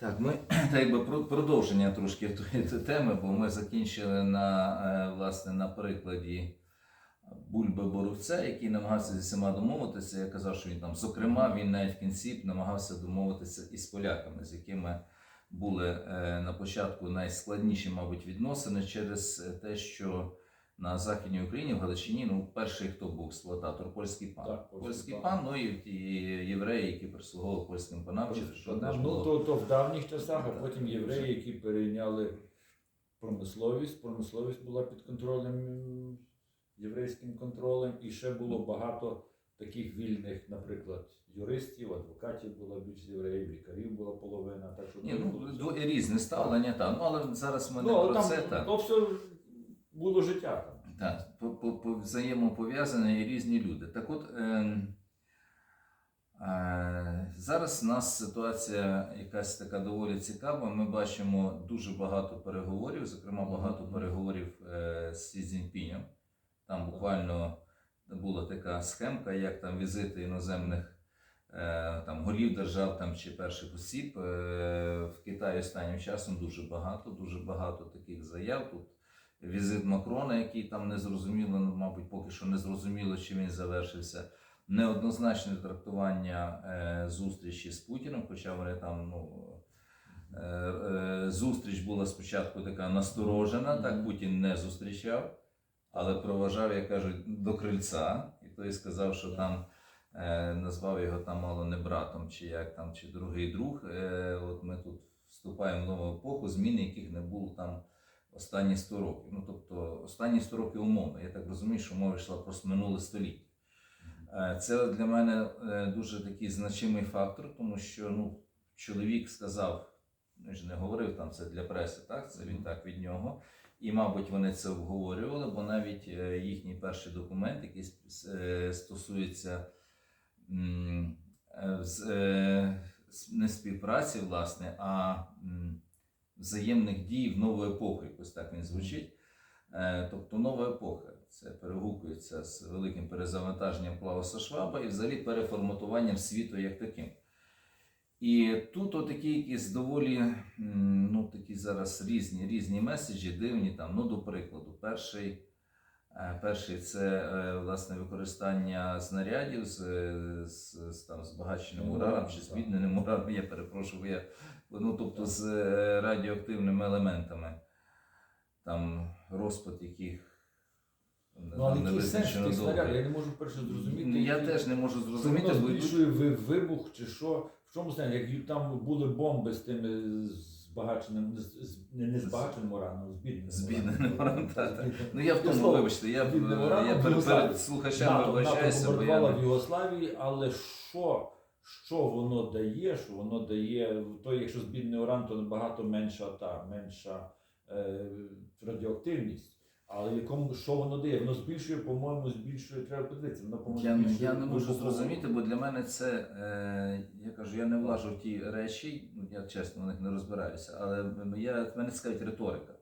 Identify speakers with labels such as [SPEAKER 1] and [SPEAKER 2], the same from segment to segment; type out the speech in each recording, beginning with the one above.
[SPEAKER 1] Так, ми так якби про- продовження трошки тої теми, бо ми закінчили на, е, власне, на прикладі Бульби Боровця, який намагався зі всіма домовитися. Я казав, що він там, зокрема, він навіть в кінці намагався домовитися із поляками, з якими були е, на початку найскладніші, мабуть, відносини через те, що на Західній Україні, в Галичині, ну, перший хто був експлуататор, польський пан.
[SPEAKER 2] Так, польський
[SPEAKER 1] польський
[SPEAKER 2] пан.
[SPEAKER 1] пан, ну і ті євреї, які прислуговували польським панам, через що теж
[SPEAKER 2] Ну,
[SPEAKER 1] було.
[SPEAKER 2] то, то в давніх часах, а потім євреї, які перейняли промисловість. Промисловість була під контролем єврейським контролем, і ще було багато таких вільних, наприклад, юристів, адвокатів була більшість євреїв, лікарів була половина. Так що
[SPEAKER 1] Ні, ну
[SPEAKER 2] було-
[SPEAKER 1] різне ставлення, так. Ну але зараз ми не
[SPEAKER 2] ну, але
[SPEAKER 1] про
[SPEAKER 2] там
[SPEAKER 1] це. Так.
[SPEAKER 2] то все було життя там.
[SPEAKER 1] Так, по- по- по- взаємопов'язані і різні люди. Так от ем, е, зараз у нас ситуація якась така доволі цікава. Ми бачимо дуже багато переговорів, зокрема багато переговорів е, з Сі Цзіньпінем. Там буквально була така схемка, як там візити іноземних е, там, голів держав там, чи перших осіб. Е, В Китаї останнім часом дуже багато, дуже багато таких заяв. Тут візит Макрона, який там не зрозуміло, ну, мабуть, поки що не зрозуміло, чи він завершився. Неоднозначне трактування е, зустрічі з Путіним, хоча вони там ну. е, е, Зустріч була спочатку така насторожена, так Путін не зустрічав, але проважав, як кажуть, до крильця. І той сказав, що там е, назвав його там мало не братом, чи як там, чи другий друг. Е, от ми тут вступаємо в нову епоху, зміни, яких не було там останні 100 років. Ну тобто останні 100 років умовно. Я так розумію, що мова йшла про минуле століття. Е, Це для мене е, дуже такий значимий фактор, тому що ну, чоловік сказав, він ж не говорив там це для преси, так? Це він так від нього. І, мабуть, вони це обговорювали, бо навіть е, їхній перший документ, який стосується не співпраці, власне, а взаємних дій в нову епоху, якось так він звучить. Е, Тобто нова епоха. Це перегукується з великим перезавантаженням Клауса Шваба і взагалі переформатуванням світу як таким. І тут отакі якісь доволі ну, такі зараз різні, різні меседжі, дивні там. Ну, до прикладу, перший, перший це е, власне використання снарядів з, з, з там, збагаченим ураном чи збідненим ураном, я перепрошую, я, ну, тобто з е, радіоактивними елементами. Там розпад яких
[SPEAKER 2] Ну, але який сенс тих снарядів? Я не можу перше зрозуміти.
[SPEAKER 1] Ну, Я
[SPEAKER 2] які-
[SPEAKER 1] теж не можу зрозуміти,
[SPEAKER 2] збільшує ви- вибух чи що? В чому сенс? Як там були бомби з тими збагаченим, з- не, не збагаченим ураном, збідненим
[SPEAKER 1] Збідненим ураном, та, та. Ну я в тому, вибачте, я,
[SPEAKER 2] збідненим
[SPEAKER 1] я
[SPEAKER 2] в
[SPEAKER 1] перед,
[SPEAKER 2] Югославії.
[SPEAKER 1] перед слухачами
[SPEAKER 2] НАТО,
[SPEAKER 1] вибачаюся, бо я...
[SPEAKER 2] в Югославії, але що, що воно дає? Що воно дає? То, якщо збідний уран, то набагато менша та менша е, радіоактивність. Але якому що воно дає? Воно збільшує, по-моєму, збільшує, треба подивитися. Воно, по-моєму,
[SPEAKER 1] Я,
[SPEAKER 2] збільшує
[SPEAKER 1] я не можу зрозуміти, бо для мене це, е, я кажу, я не влажу в ті речі, ну, я чесно в них не розбираюся, але я, мене цікавить риторика.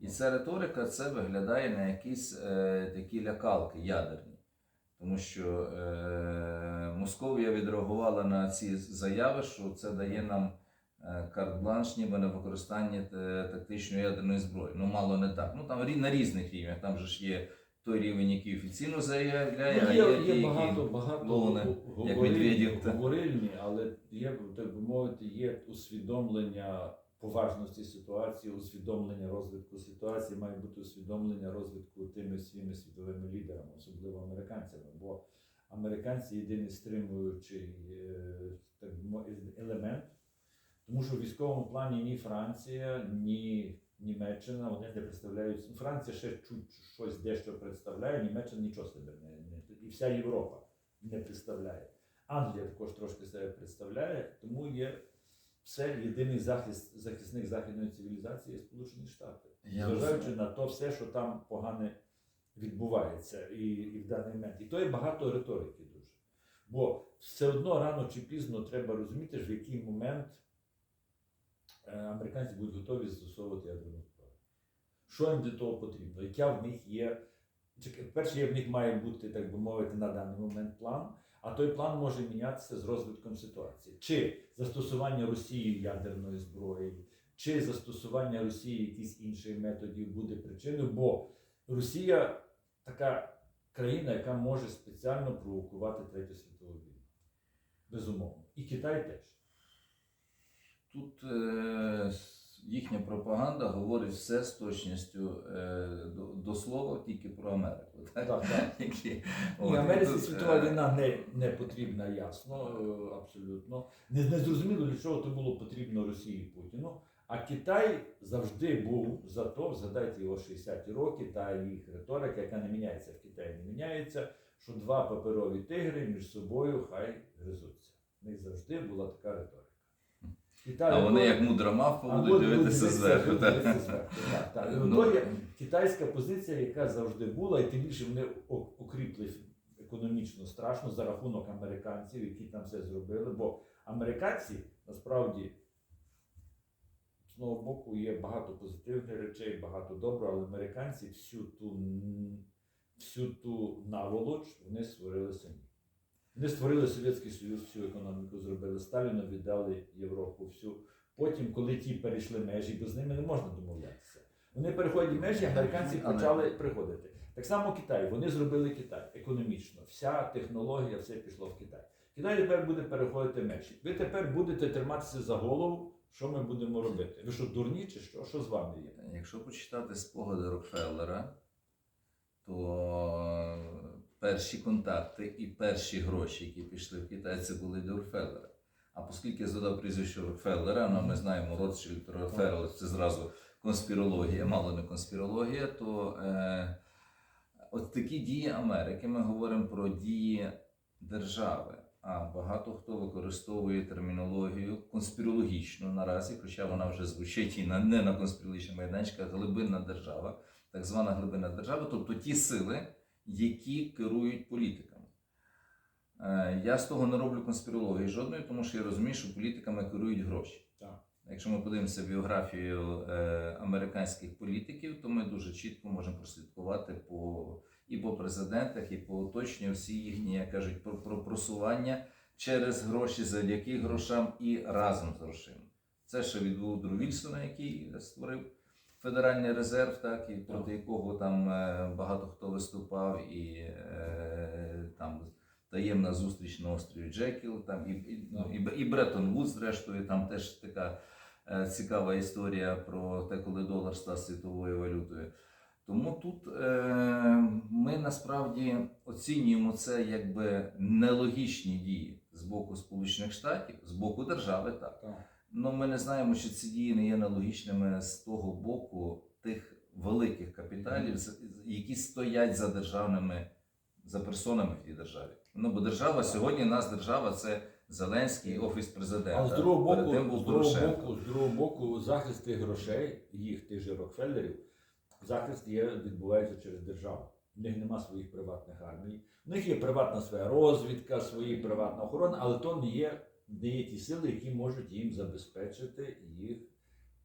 [SPEAKER 1] І ця риторика це виглядає на якісь е, такі лякалки ядерні. Тому що е, Московія відреагувала на ці заяви, що це дає нам карт-бланш, ніби на використання е, тактичної ядерної зброї. Ну, мало не так. Ну там на різних рівнях. Там же ж є той рівень, який офіційно заявляє,
[SPEAKER 2] Ну,
[SPEAKER 1] а
[SPEAKER 2] є,
[SPEAKER 1] є,
[SPEAKER 2] є,
[SPEAKER 1] ті, які-
[SPEAKER 2] багато, багато
[SPEAKER 1] як
[SPEAKER 2] говорильні- говорильні, але є, так би мовити, є усвідомлення поважності ситуації, усвідомлення розвитку ситуації, має бути усвідомлення розвитку тими своїми світовими лідерами, особливо американцями. Бо американці єдиний стримуючий е, так елемент, тому що в військовому плані ні Франція, ні Німеччина вони не представляють. Франція ще чуть щось дещо представляє, Німеччина нічого себе не, не і вся Європа не представляє. Англія також трошки себе представляє, тому є все єдиний захист, захисник західної цивілізації є Сполучені Штати. Зважаючи на то все, що там погане відбувається і, і в даний момент. І то є багато риторики дуже. Бо все одно рано чи пізно треба розуміти, в який момент американці будуть готові застосовувати ядерну зброю. Що їм для того потрібно? Яка в них є. Перше, в них має бути, так би мовити, на даний момент план. А той план може мінятися з розвитком ситуації. Чи застосування Росією ядерної зброї, чи застосування Росії якихось інших методів буде причиною, бо Росія така країна, яка може спеціально провокувати Третю світову війну. Безумовно. І Китай теж.
[SPEAKER 1] Тут е, їхня пропаганда говорить все з точністю е, до, до слова тільки про Америку. Так?
[SPEAKER 2] Так, так.
[SPEAKER 1] От, і
[SPEAKER 2] Америці
[SPEAKER 1] тут,
[SPEAKER 2] світова
[SPEAKER 1] е,
[SPEAKER 2] війна не, не потрібна, ясно, е, абсолютно. Не, не зрозуміло, для чого то було потрібно Росії і Путіну. А Китай завжди був за то, згадайте його 60-ті роки та їх риторика, яка не міняється в Китаї, не міняється, що два паперові тигри між собою хай гризуться. В них завжди була така риторика. Китай
[SPEAKER 1] А вони як мудра мавпа будуть дивитися зверху. Ну,
[SPEAKER 2] є китайська позиція, яка завжди була, і тим більше вони о- економічно страшно за рахунок американців, які там все зробили. Бо американці насправді з одного боку є багато позитивних речей, багато доброго, але американці всю ту, всю ту наволоч вони створили самі. Вони створили Совєтський Союз, всю економіку зробили, Сталіну віддали Європу всю. Потім, коли ті перейшли межі, бо з ними не можна домовлятися. Вони переходять межі, американці почали приходити. Так само Китай. Вони зробили Китай економічно. Вся технологія, все пішло в Китай. Китай тепер буде переходити межі. Ви тепер будете триматися за голову, що ми будемо робити. Ви що, дурні чи що? Що з вами є?
[SPEAKER 1] Якщо почитати спогади Рокфеллера, то перші контакти і перші гроші, які пішли в Китай, це були до Рокфеллера. А оскільки я задав прізвище Рокфеллера, ну ми знаємо Ротшильд, Рокфеллер, це зразу конспірологія, мало не конспірологія, то е, от такі дії Америки, ми говоримо про дії держави. А багато хто використовує термінологію конспірологічну наразі, хоча вона вже звучить і на не на конспірологічних майданчиках, глибинна держава, так звана глибинна держава, тобто ті сили, які керують політиками. Е, Я з того не роблю конспірології жодної, тому що я розумію, що політиками керують гроші.
[SPEAKER 2] Так.
[SPEAKER 1] Якщо ми подивимося біографію е, американських політиків, то ми дуже чітко можемо прослідкувати по і по президентах, і по оточенню всі їхні, як кажуть, про, про просування через гроші, завдяки грошам і разом з грошима. Це ще від Вудро Вільсона, який створив Федеральний резерв, так, і проти якого там е, багато хто виступав, і е, там таємна зустріч на острові Джекіл, там і, і, ну, і, і Бреттон Вудс, зрештою, там теж така е, цікава історія про те, коли долар став світовою валютою. Тому тут е, ми насправді оцінюємо це якби нелогічні дії з боку Сполучених Штатів, з боку держави, так. Ну, ми не знаємо, чи ці дії не є нелогічними з того боку тих великих капіталів, які стоять за державними, за персонами в тій державі. Ну, бо держава сьогодні нас держава це Зеленський офіс президента.
[SPEAKER 2] А з другого
[SPEAKER 1] Перед тим
[SPEAKER 2] боку,
[SPEAKER 1] був
[SPEAKER 2] з другого боку, з другого боку, захист тих грошей, їх тих же Рокфеллерів, захист є, відбувається через державу. У них нема своїх приватних армій. У них є приватна своя розвідка, свої приватна охорона, але то не є, не є ті сили, які можуть їм забезпечити їх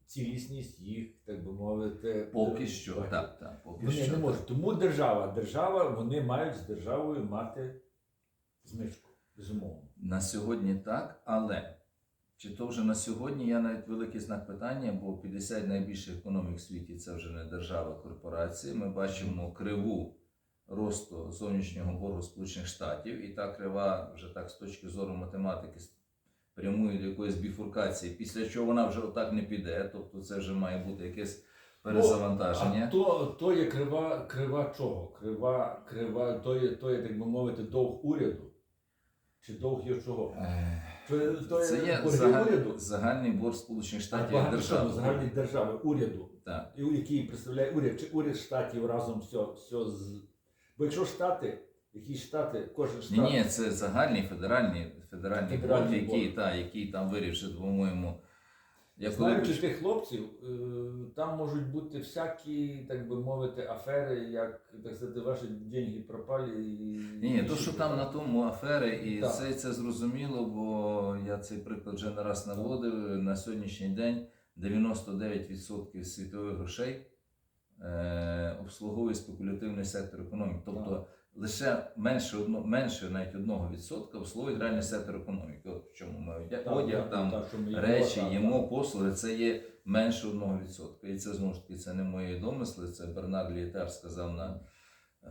[SPEAKER 2] цілісність, їх, так би мовити,
[SPEAKER 1] Поки
[SPEAKER 2] е,
[SPEAKER 1] що, так, так, поки
[SPEAKER 2] Вони
[SPEAKER 1] що.
[SPEAKER 2] не можуть. Тому держава, держава, вони мають з державою мати знижку, безумовно.
[SPEAKER 1] На сьогодні так, але чи то вже на сьогодні я навіть великий знак питання, бо 50 найбільших економік в світі це вже не держава, корпорації. Ми бачимо криву росту зовнішнього боргу Сполучених Штатів, і та крива вже так з точки зору математики прямує до якоїсь біфуркації, після чого вона вже отак не піде. Тобто це вже має бути якесь перезавантаження.
[SPEAKER 2] А то, то є крива, крива чого? Крива, крива, то є, то є, так би мовити, довг уряду. Чи довг є чого?
[SPEAKER 1] Ех,
[SPEAKER 2] То,
[SPEAKER 1] Це є загаль-
[SPEAKER 2] уряду.
[SPEAKER 1] загальний борг Сполучених Штатів як держави.
[SPEAKER 2] загальні держави, уряду,
[SPEAKER 1] Так.
[SPEAKER 2] який представляє уряд, чи уряд штатів разом все, все з. Бо якщо штати, якісь штати, кожен штат.
[SPEAKER 1] Ні, ні, це загальний федеральний федеральний
[SPEAKER 2] Федеральний
[SPEAKER 1] борг, який, та, який там вирішив, по-моєму. Я
[SPEAKER 2] Знаючи тих хлопців, е, там можуть бути всякі, так би мовити, афери, як так сказати, ваші деньги пропали і.
[SPEAKER 1] Ні, ні, то, що там на тому афери, і
[SPEAKER 2] Так.
[SPEAKER 1] це, це зрозуміло, бо я цей приклад вже не раз наводив. На сьогоднішній день 99% світових грошей е, обслуговує спекулятивний сектор економіки. Тобто лише менше одно, менше навіть одного відсотка обслуговують реальний сектор економіки. От в чому ми одяг,
[SPEAKER 2] Так,
[SPEAKER 1] одяг там
[SPEAKER 2] так,
[SPEAKER 1] речі,
[SPEAKER 2] так,
[SPEAKER 1] їмо, послуги, це є менше одного відсотка. І це знову ж таки це не мої домисли. Це Бернар Лієтар сказав на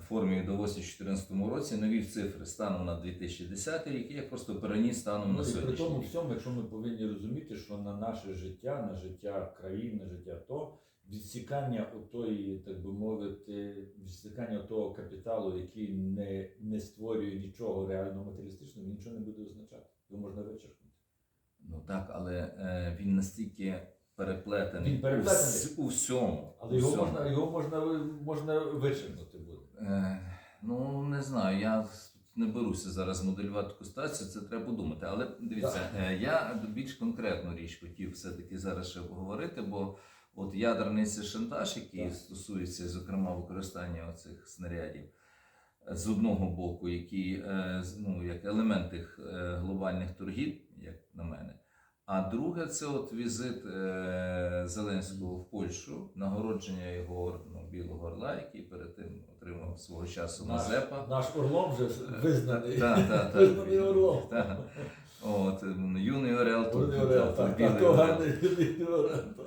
[SPEAKER 1] формі Давосі в 2014 році. Навів цифри станом на 2010 рік. Я просто переніс станом
[SPEAKER 2] Ну,
[SPEAKER 1] на
[SPEAKER 2] і при тому всьому, якщо ми повинні розуміти, що на наше життя, на життя країн, на життя то відсікання отої, так би мовити, відсікання того капіталу, який не, не створює нічого реально матеріалістичного, він нічого не буде означати. Його можна вичерпнути.
[SPEAKER 1] Ну так, але е, він настільки переплетений,
[SPEAKER 2] Він переплетений.
[SPEAKER 1] У, вс- у всьому.
[SPEAKER 2] Але
[SPEAKER 1] у
[SPEAKER 2] його
[SPEAKER 1] всьому.
[SPEAKER 2] можна, його можна, можна вичерпнути буде.
[SPEAKER 1] Е, ну, не знаю, я не беруся зараз моделювати таку ситуацію, це треба подумати. Але дивіться, е, я більш конкретну річ хотів все-таки зараз ще поговорити, бо от ядерний це шантаж, який
[SPEAKER 2] Так.
[SPEAKER 1] стосується, зокрема, використання оцих снарядів. е, З одного боку, які е, ну, як елемент тих е, глобальних торгів, як на мене. А друге, це от візит Зеленського в Польщу, нагородження його ордену Білого Орла, який перед тим отримав свого часу
[SPEAKER 2] Наш,
[SPEAKER 1] Мазепа.
[SPEAKER 2] наш Орлом вже визнаний.
[SPEAKER 1] Так, так,
[SPEAKER 2] Визнаний
[SPEAKER 1] так.
[SPEAKER 2] Орлом.
[SPEAKER 1] От, м, юний Орел тут.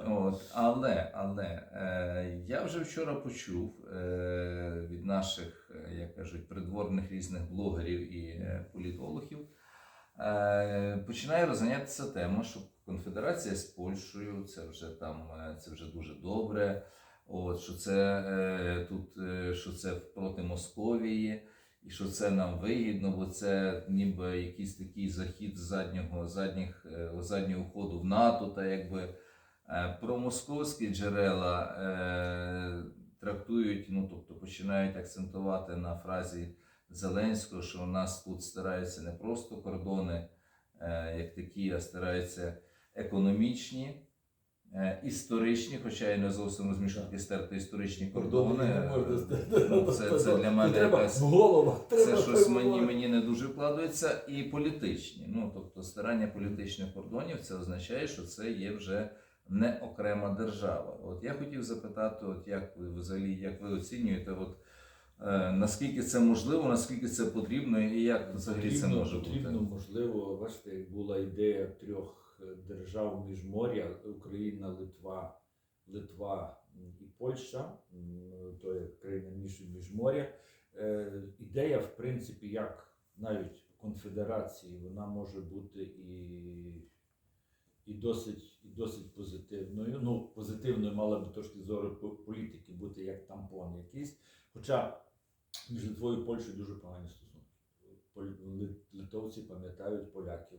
[SPEAKER 1] От, але, але е, я вже вчора почув е, від наших, е, як кажуть, придворних різних блогерів і е, політологів. Е, починає розганятися тема, що конфедерація з Польщею це вже там е, це вже дуже добре. От що це е, тут, е, що це проти Московії, і що це нам вигідно, бо це ніби якийсь такий захід заднього задніх е, заднього ходу в НАТО, та якби. Е, Про московські джерела е, трактують, ну тобто починають акцентувати на фразі Зеленського, що у нас тут стараються не просто кордони е, як такі, а стараються економічні, історичні, хоча я не зовсім розумію, що стерти історичні кордони.
[SPEAKER 2] не можна
[SPEAKER 1] Е,
[SPEAKER 2] стерти.
[SPEAKER 1] ну, це, це для мене якась це щось мені, мені не дуже вкладається, і політичні. Ну тобто старання політичних кордонів це означає, що це є вже не окрема держава. От я хотів запитати, от як ви взагалі як ви оцінюєте, от е, наскільки це можливо, наскільки це потрібно, і як взагалі це може
[SPEAKER 2] потрібно,
[SPEAKER 1] бути?
[SPEAKER 2] можливо, бачите, як була ідея трьох е, держав міжморя Україна, Литва, Литва і Польща, то є країна між міжморя. Е, Ідея, в принципі, як навіть конфедерації, вона може бути і, і, досить, і досить позитивною. Ну, позитивною мала би точки зору політики бути як тампон якийсь. Хоча між Литвою і Польщею дуже погані стосунки. Литовці пам'ятають поляків,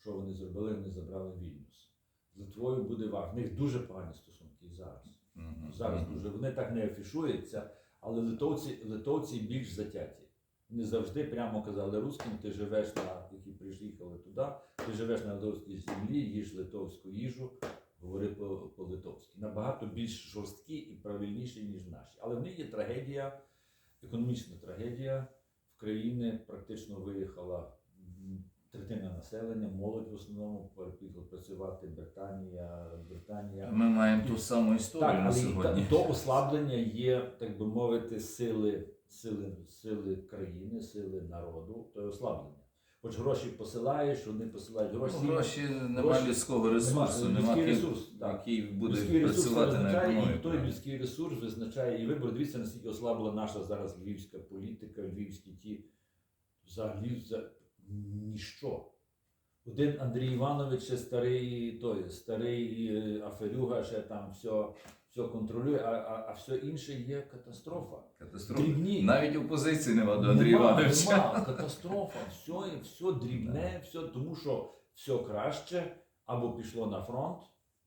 [SPEAKER 2] що вони зробили, вони забрали Вільнюс. З Литвою буде важко. В них дуже погані стосунки і зараз.
[SPEAKER 1] Мгм.
[SPEAKER 2] Зараз дуже вони так не афішуються, але литовці, литовці більш затяті. Не завжди прямо казали русским, ти живеш на які приїхали туди, ти живеш на литовській землі, їж литовську їжу, говори по- по-литовськи. Набагато більш жорсткі і правильніші, ніж наші. Але в них є трагедія, економічна трагедія. В країни практично виїхала третина населення, молодь в основному поїхала працювати Британія, Британія.
[SPEAKER 1] Ми маємо ту саму історію
[SPEAKER 2] Так,
[SPEAKER 1] на сьогодні.
[SPEAKER 2] та- то ослаблення є, так би мовити, сили, сили, сили країни, сили народу, то є ослаблення. Хоч гроші посилаєш, вони посилають
[SPEAKER 1] Ну,
[SPEAKER 2] гроші.
[SPEAKER 1] гроші немає
[SPEAKER 2] гроші-
[SPEAKER 1] людського ресурсу, немає
[SPEAKER 2] ресурс, так.
[SPEAKER 1] який буде
[SPEAKER 2] людський ресурс
[SPEAKER 1] працювати на
[SPEAKER 2] визначає, і той людський ресурс визначає і вибор. Дивіться, наскільки ослабла наша зараз львівська політика, львівські ті взагалі за ніщо. Один Андрій Іванович ще старий, той, старий е, аферюга, ще там все, все контролює, а, а, а все інше є катастрофа.
[SPEAKER 1] Катастрофа.
[SPEAKER 2] Дрібні.
[SPEAKER 1] Навіть опозиції нема до Андрія Івановича.
[SPEAKER 2] нема, катастрофа. Все, все дрібне, все, тому що все краще або пішло на фронт,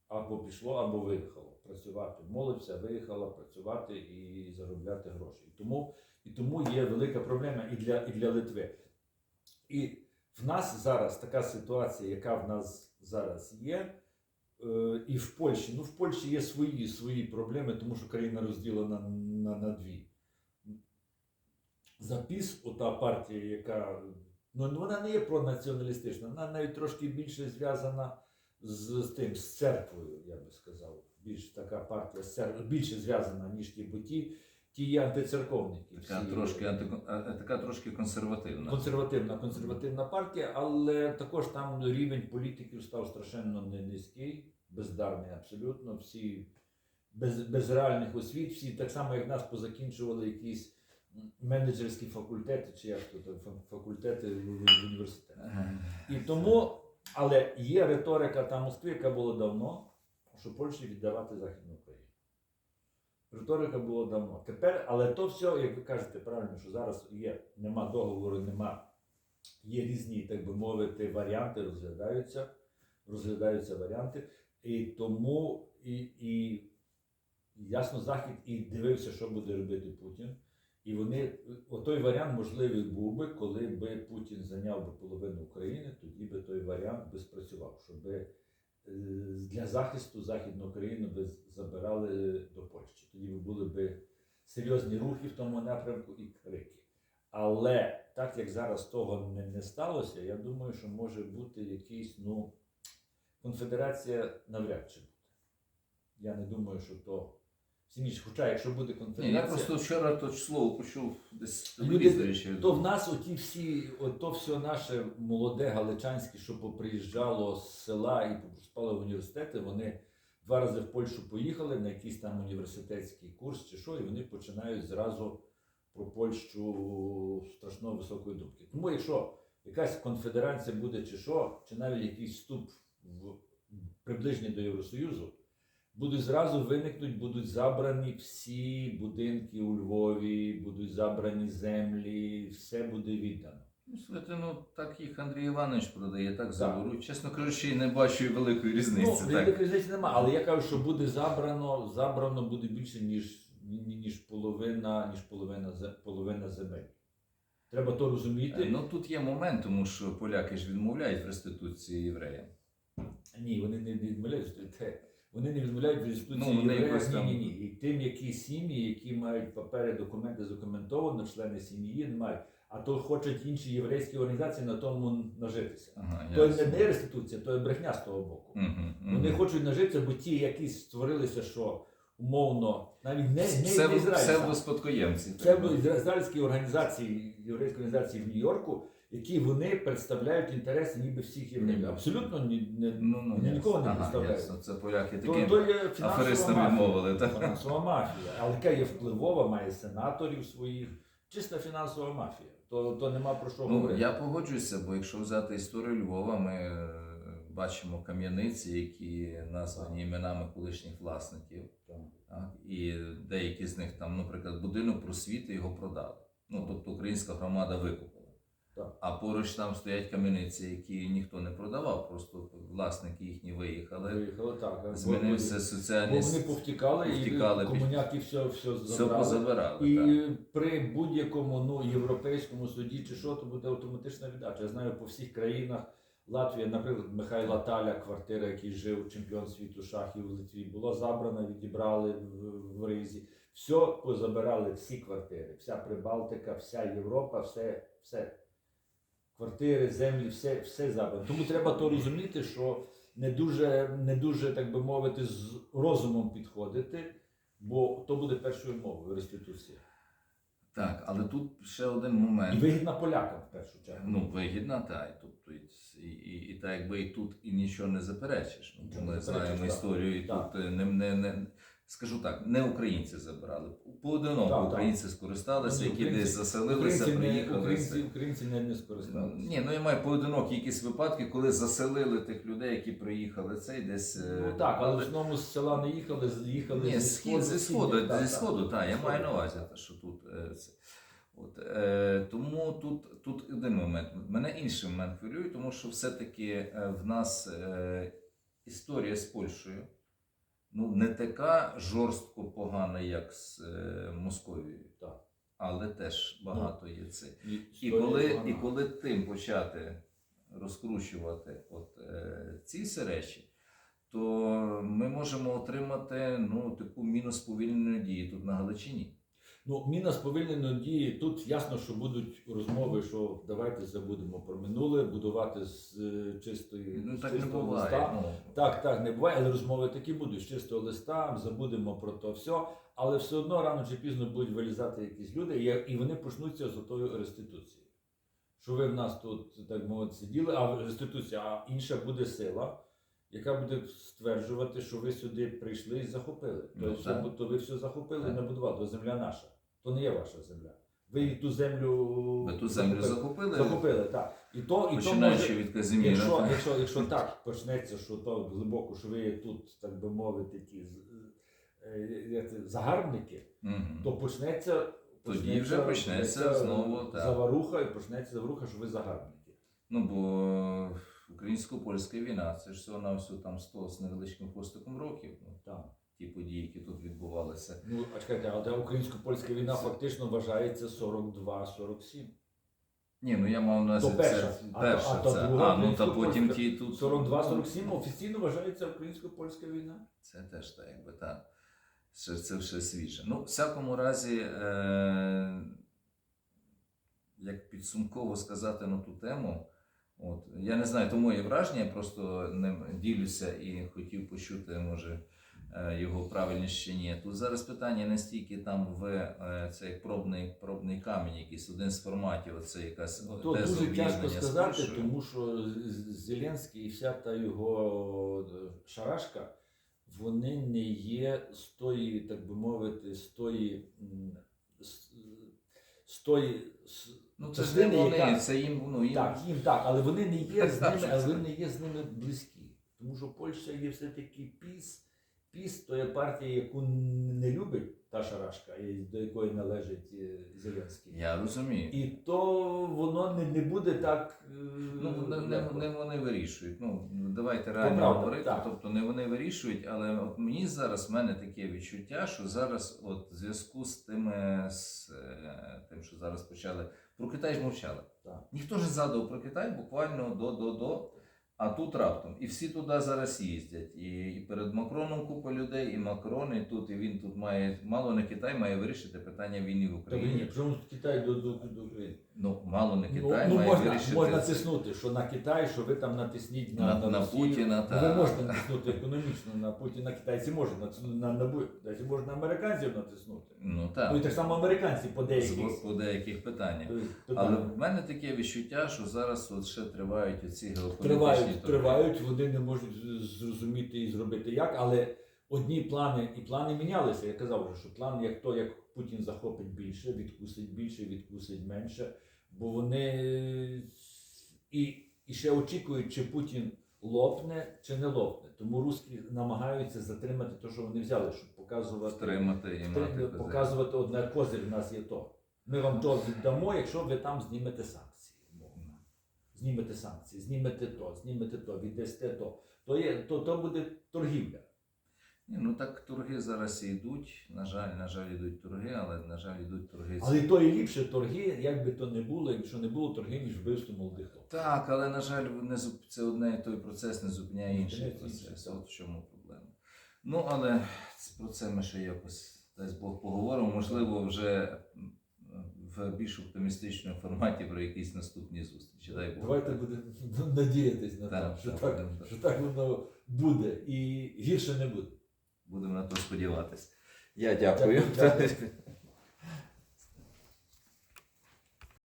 [SPEAKER 2] або пішло, або виїхало працювати. Молодь вся виїхала працювати і заробляти гроші. І тому, і тому є велика проблема і для, і для Литви. І в нас зараз така ситуація, яка в нас зараз є. е, І в Польщі. Ну, в Польщі є свої, свої проблеми, тому що країна розділена на, на дві. Запіс, ота партія, яка ну вона не є пронаціоналістична, вона навіть трошки більше зв'язана з, з тим, з церквою, я би сказав. Більш така партія з церквою, більше зв'язана, ніж ті, бо ті, є антицерковники.
[SPEAKER 1] Така
[SPEAKER 2] всі-
[SPEAKER 1] трошки антикон- а- а така трошки консервативна.
[SPEAKER 2] консервативна консервативна партія, але також там рівень політиків став страшенно не- низький, бездарний абсолютно. Всі без, без реальних освіт, всі так само, як нас позакінчували якісь менеджерські факультети, чи як то факультети в, в університеті.
[SPEAKER 1] Е,
[SPEAKER 2] І тому, але є риторика там Москви, яка була давно, що Польщі віддавати Західну. Риторика була давно. Тепер, але то все, як ви кажете правильно, що зараз є, нема договору, нема, є різні, так би мовити, варіанти розглядаються, розглядаються варіанти. І тому і, і ясно, Захід і дивився, що буде робити Путін. І вони, отой варіант можливий був би, коли би Путін зайняв би половину України, тоді би той варіант би спрацював, щоб для захисту Західну Україну би забирали до Польщі. Тоді були би серйозні рухи в тому напрямку і крики. Але так як зараз того не, не сталося, я думаю, що може бути якийсь, ну, конфедерація навряд чи буде. Я не думаю, що то всі. Хоча, якщо буде
[SPEAKER 1] Ні, я просто вчора то слово почув десь в
[SPEAKER 2] Люди-
[SPEAKER 1] телевізорі. Ще.
[SPEAKER 2] То в нас оті всі, то все наше молоде галичанське, що поприїжджало з села і поспало в університети, вони два рази в Польщу поїхали на якийсь там університетський курс чи що, і вони починають зразу про Польщу страшно високої думки. Тому якщо якась конфедерація буде чи що, чи навіть якийсь вступ в приближення до Євросоюзу, будуть зразу виникнуть, будуть забрані всі будинки у Львові, будуть забрані землі, все буде віддано.
[SPEAKER 1] Ну, слухайте, ну так їх Андрій Іванович продає, так заберуть. Чесно кажучи, не бачу і великої різниці.
[SPEAKER 2] ну,
[SPEAKER 1] так.
[SPEAKER 2] великої різниці немає, але я кажу, що буде забрано, забрано буде більше, ніж, ніж половина, ніж половина, половина земель. Треба то розуміти.
[SPEAKER 1] Ну тут є момент, тому що поляки ж відмовляють в реституції євреям.
[SPEAKER 2] Ні, вони не відмовляють. Вони не відмовляють в інституції
[SPEAKER 1] Ну,
[SPEAKER 2] євреїв. ні, ні, ні. І тим, які сім'ї, які мають папери, документи задокументовано, члени сім'ї не мають. А то хочуть інші єврейські організації на тому нажитися.
[SPEAKER 1] Ага,
[SPEAKER 2] То
[SPEAKER 1] ясно.
[SPEAKER 2] не реституція, то є брехня з того боку.
[SPEAKER 1] Мгм, мгм.
[SPEAKER 2] Вони хочуть нажитися, бо ті, які створилися, що умовно, навіть не, не,
[SPEAKER 1] Псевдо-
[SPEAKER 2] не
[SPEAKER 1] псевдоспадкоємці.
[SPEAKER 2] Псевдоізраїльські організації, єврейські організації в Нью-Йорку, які вони представляють інтереси ніби всіх євреїв. Абсолютно ні, не,
[SPEAKER 1] Ну, ну,
[SPEAKER 2] ні- нікого не
[SPEAKER 1] Ага,
[SPEAKER 2] представляють.
[SPEAKER 1] ясно. Це поляки
[SPEAKER 2] То,
[SPEAKER 1] такі
[SPEAKER 2] то є фінансова
[SPEAKER 1] аферистам
[SPEAKER 2] мафія.
[SPEAKER 1] відмовили. Так?
[SPEAKER 2] Фінансова мафія. Але яка є впливова, має сенаторів своїх. Чиста фінансова мафія. То, то нема про що
[SPEAKER 1] Ну,
[SPEAKER 2] говорити.
[SPEAKER 1] я погоджуюся, бо якщо взяти історію Львова, ми е, бачимо кам'яниці, які названі іменами колишніх власників.
[SPEAKER 2] Так?
[SPEAKER 1] І деякі з них там, наприклад, будинок просвіти його продали. Ну, тобто українська громада викупила.
[SPEAKER 2] Так.
[SPEAKER 1] А поруч там стоять кам'яниці, які ніхто не продавав, просто власники їхні виїхали.
[SPEAKER 2] Виїхали так.
[SPEAKER 1] Змінився соціальний
[SPEAKER 2] вони повтікали,
[SPEAKER 1] повтікали,
[SPEAKER 2] і комуняки все, все
[SPEAKER 1] все
[SPEAKER 2] забрали.
[SPEAKER 1] позабирали.
[SPEAKER 2] І
[SPEAKER 1] так.
[SPEAKER 2] при будь-якому ну, європейському суді чи що, то буде автоматична віддача. Я знаю по всіх країнах. Латвія, наприклад, Михайла Таля, квартира, який жив чемпіон світу шахів в Литві, була забрана, відібрали в, в Ризі. Все позабирали, всі квартири, вся Прибалтика, вся Європа, все, все. Квартири, землі, все, все забрано. Тому треба то розуміти, що не дуже, не дуже, так би мовити, з розумом підходити, бо то буде першою мовою реституція.
[SPEAKER 1] так, але тут ще один момент.
[SPEAKER 2] І вигідна полякам в першу чергу.
[SPEAKER 1] Ну, вигідна, та, і, тобто, і, і, і так якби і тут і нічого не заперечиш. Ну, ми
[SPEAKER 2] не
[SPEAKER 1] знаємо історію, і
[SPEAKER 2] так.
[SPEAKER 1] тут е, не, не, не, скажу так, не українці забирали. Поодиноко
[SPEAKER 2] Так, так.
[SPEAKER 1] українці скористалися, які
[SPEAKER 2] українці-
[SPEAKER 1] десь заселилися,
[SPEAKER 2] Українці,
[SPEAKER 1] приїхали.
[SPEAKER 2] українці, українці не, не скористалися.
[SPEAKER 1] Ні, ну я маю поодинокі якісь випадки, коли заселили тих людей, які приїхали. Це і десь. е,
[SPEAKER 2] Ну так, але в основному з села не їхали, їхали
[SPEAKER 1] Ні,
[SPEAKER 2] зі
[SPEAKER 1] схід, зі сходу,
[SPEAKER 2] так,
[SPEAKER 1] зі
[SPEAKER 2] так.
[SPEAKER 1] сходу, так, я
[SPEAKER 2] Зі
[SPEAKER 1] маю на увазі,
[SPEAKER 2] так.
[SPEAKER 1] що тут е, це. От, е, тому тут, тут один момент. Мене інший момент хвилює, тому що все-таки е, в нас е, історія з Польщею ну, не така жорстко погана, як з е, Московією.
[SPEAKER 2] Так.
[SPEAKER 1] Але теж багато є це.
[SPEAKER 2] І,
[SPEAKER 1] І коли, і коли тим почати розкручувати от, е, ці всі речі, то ми можемо отримати ну, таку мінус повільної дії тут на Галичині.
[SPEAKER 2] Ну, міна сповільнено дії. Тут ясно, що будуть розмови, що давайте забудемо про минуле, будувати з е, чистої
[SPEAKER 1] Ну
[SPEAKER 2] з
[SPEAKER 1] так не
[SPEAKER 2] чистого
[SPEAKER 1] буває.
[SPEAKER 2] листа. Так, так, не буває, але розмови такі будуть з чистого листа, забудемо про то все, але все одно рано чи пізно будуть вилізати якісь люди, і- і вони почнуться з отою реституції. Що ви в нас тут, так мовити, сиділи, а реституція, а інша буде сила, яка буде стверджувати, що ви сюди прийшли і захопили.
[SPEAKER 1] Ну,
[SPEAKER 2] Тобто,
[SPEAKER 1] так.
[SPEAKER 2] то ви все захопили і
[SPEAKER 1] Так.
[SPEAKER 2] набудували, то земля наша. То не є ваша земля. Ви ту землю
[SPEAKER 1] ви ту землю
[SPEAKER 2] захопили.
[SPEAKER 1] захопили,
[SPEAKER 2] захопили так. І то, і то може,
[SPEAKER 1] від Казіміра.
[SPEAKER 2] Якщо,
[SPEAKER 1] так.
[SPEAKER 2] якщо, якщо так почнеться, що то глибоко, що ви тут, так би мовити, ті е, загарбники,
[SPEAKER 1] Мгм.
[SPEAKER 2] то почнеться,
[SPEAKER 1] Тоді вже почнеться знову, так.
[SPEAKER 2] заваруха, і почнеться заваруха, що ви загарбники.
[SPEAKER 1] Ну, бо українсько-польська війна, це ж всього на всього там 100 з невеличким хвостиком років. Ну,
[SPEAKER 2] Так.
[SPEAKER 1] Ті події, які тут відбувалися.
[SPEAKER 2] Ну, а чекайте, а українсько-польська війна фактично вважається 42-47.
[SPEAKER 1] Ні, ну я мав на увазі
[SPEAKER 2] То перша.
[SPEAKER 1] це
[SPEAKER 2] А
[SPEAKER 1] перша.
[SPEAKER 2] а то
[SPEAKER 1] це.
[SPEAKER 2] друга
[SPEAKER 1] а, ну та
[SPEAKER 2] українсько-польська.
[SPEAKER 1] потім ті тут.
[SPEAKER 2] 42-47 офіційно вважається українсько-польська війна.
[SPEAKER 1] Це теж так, якби так. Це, це все свіже. Ну, в всякому разі, е, як підсумково сказати на ту тему, от, я не знаю, то моє враження, я просто ним ділюся і хотів почути, може, його правильність чи ні. Тут зараз питання не стільки там в е, це як пробний, пробний камінь, якийсь один з форматів, оце якась
[SPEAKER 2] Ну, То
[SPEAKER 1] теза
[SPEAKER 2] дуже тяжко
[SPEAKER 1] об'єднання з
[SPEAKER 2] сказати,
[SPEAKER 1] Польщею.
[SPEAKER 2] тому що Зеленський і вся та його е, шарашка, вони не є з тої, так би мовити, з тої, м, з, з тої с-
[SPEAKER 1] Ну, це ж не
[SPEAKER 2] частини,
[SPEAKER 1] вони,
[SPEAKER 2] яка-
[SPEAKER 1] це їм, ну, їм
[SPEAKER 2] Так, їм так, але вони не є з
[SPEAKER 1] Так,
[SPEAKER 2] ними,
[SPEAKER 1] що
[SPEAKER 2] але
[SPEAKER 1] це?
[SPEAKER 2] вони не є з ними близькі. Тому що Польща є все-таки піс. Піс то є партія, яку не любить та шарашка, до якої належить е, Зеленський.
[SPEAKER 1] Я розумію.
[SPEAKER 2] І то воно не, не буде так. е,
[SPEAKER 1] Ну, не, не, не вони вирішують. Ну, давайте реально говорити.
[SPEAKER 2] так.
[SPEAKER 1] Тобто не вони вирішують, але от мені зараз в мене таке відчуття, що зараз, от в зв'язку з тими, з е, тим, що зараз почали. Про Китай ж мовчали.
[SPEAKER 2] Так.
[SPEAKER 1] Ніхто ж згадував про Китай буквально до до до. А тут раптом. І всі туди зараз їздять. І, і перед Макроном купа людей, і Макрон, і тут, і він тут має, мало не Китай має вирішити питання війни в
[SPEAKER 2] Та
[SPEAKER 1] Україні.
[SPEAKER 2] ні, чому Китай до, до, до України?
[SPEAKER 1] Ну, мало не
[SPEAKER 2] Ну,
[SPEAKER 1] Китай
[SPEAKER 2] ну,
[SPEAKER 1] має
[SPEAKER 2] можна,
[SPEAKER 1] вирішити.
[SPEAKER 2] можна тиснути, що на Китай, що ви там натисніть на,
[SPEAKER 1] На- на
[SPEAKER 2] Росію.
[SPEAKER 1] Путіна,
[SPEAKER 2] Ну,
[SPEAKER 1] та.
[SPEAKER 2] Ви можете натиснути економічно на Путіна, китайці можуть натиснути на, на, на, на, можуть на американців натиснути.
[SPEAKER 1] Ну так.
[SPEAKER 2] Ну і так само американці по деяких.
[SPEAKER 1] По деяких питаннях.
[SPEAKER 2] е,
[SPEAKER 1] Але в мене таке відчуття, що зараз от ще тривають оці геополітичні
[SPEAKER 2] Тривають,
[SPEAKER 1] торги.
[SPEAKER 2] тривають, вони не можуть зрозуміти і зробити як, але одні плани і плани мінялися. Я казав вже, що план як то, як Путін захопить більше, відкусить більше, відкусить менше, бо вони і, і ще очікують, чи Путін лопне, чи не лопне. Тому русські намагаються затримати те, що вони взяли, щоб показувати,
[SPEAKER 1] Втримати і мати
[SPEAKER 2] показувати одне козир в нас є то. Ми вам то віддамо, якщо ви там знімете санкції. Знімете санкції, знімете то, знімете то, віддасте то. То, є, то, то буде торгівля.
[SPEAKER 1] Ну так торги зараз і йдуть. На жаль, на жаль, йдуть торги, але на жаль, йдуть торги.
[SPEAKER 2] Але то і ліпше торги, як би то не було, якщо не було торги, ніж вбивство молодих хлопців.
[SPEAKER 1] Так, але на жаль, не зуп... це одне і той процес не зупиняє інший процес. От в чому проблема. Ну, але про це ми ще якось дасть Бог поговоримо. Можливо, вже в більш оптимістичному форматі про якісь наступні зустрічі. Дай Бог.
[SPEAKER 2] Давайте будемо надіятись на те, що
[SPEAKER 1] так,
[SPEAKER 2] так, так воно буде і гірше не буде.
[SPEAKER 1] Будемо на то сподіватися. Я дякую.
[SPEAKER 2] Дякую, дякую.